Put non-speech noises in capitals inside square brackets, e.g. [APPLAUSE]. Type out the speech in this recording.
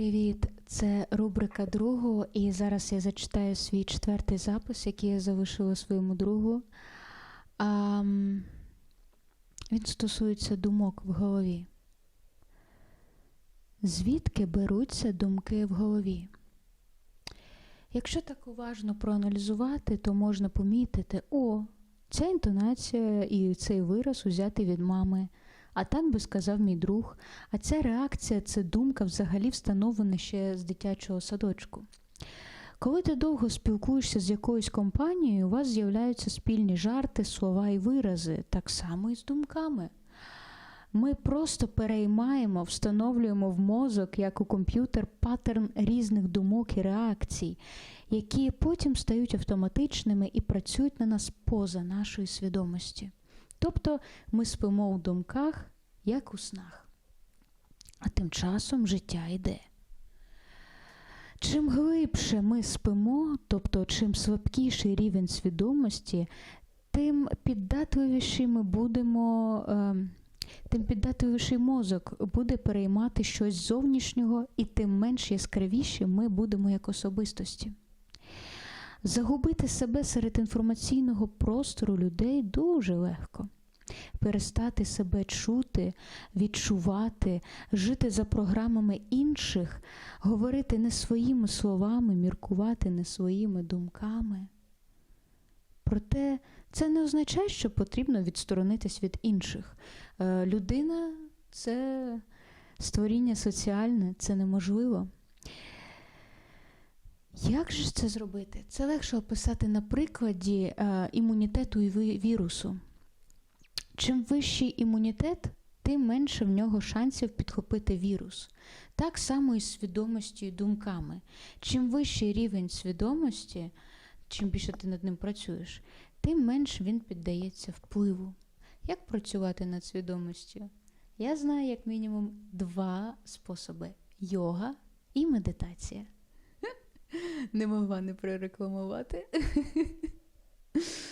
Привіт! Це рубрика другу, і зараз я зачитаю свій четвертий запис, який я залишила своєму другу. А, він стосується думок в голові. Звідки беруться думки в голові? Якщо так уважно проаналізувати, то можна помітити, о, ця інтонація і цей вираз узяти від мами. А так би сказав мій друг. А ця реакція це думка взагалі встановлена ще з дитячого садочку. Коли ти довго спілкуєшся з якоюсь компанією, у вас з'являються спільні жарти, слова і вирази, так само і з думками. Ми просто переймаємо, встановлюємо в мозок, як у комп'ютер, паттерн різних думок і реакцій, які потім стають автоматичними і працюють на нас поза нашої свідомості. Тобто ми спимо в думках, як у снах. А тим часом життя йде. Чим глибше ми спимо, тобто чим слабкіший рівень свідомості, тим піддатливіші ми будемо, е, тим піддатливіший мозок буде переймати щось зовнішнього, і тим менш яскравіші ми будемо як особистості. Загубити себе серед інформаційного простору людей дуже легко. Перестати себе чути, відчувати, жити за програмами інших, говорити не своїми словами, міркувати не своїми думками. Проте це не означає, що потрібно відсторонитись від інших. Е, Людина це створіння соціальне, це неможливо. Як же це зробити? Це легше описати на прикладі е, імунітету і вірусу. Чим вищий імунітет, тим менше в нього шансів підхопити вірус. Так само і з свідомістю і думками. Чим вищий рівень свідомості, чим більше ти над ним працюєш, тим менш він піддається впливу. Як працювати над свідомістю? Я знаю як мінімум два способи: йога і медитація. [LAUGHS] Не могла не прорекламувати. [LAUGHS]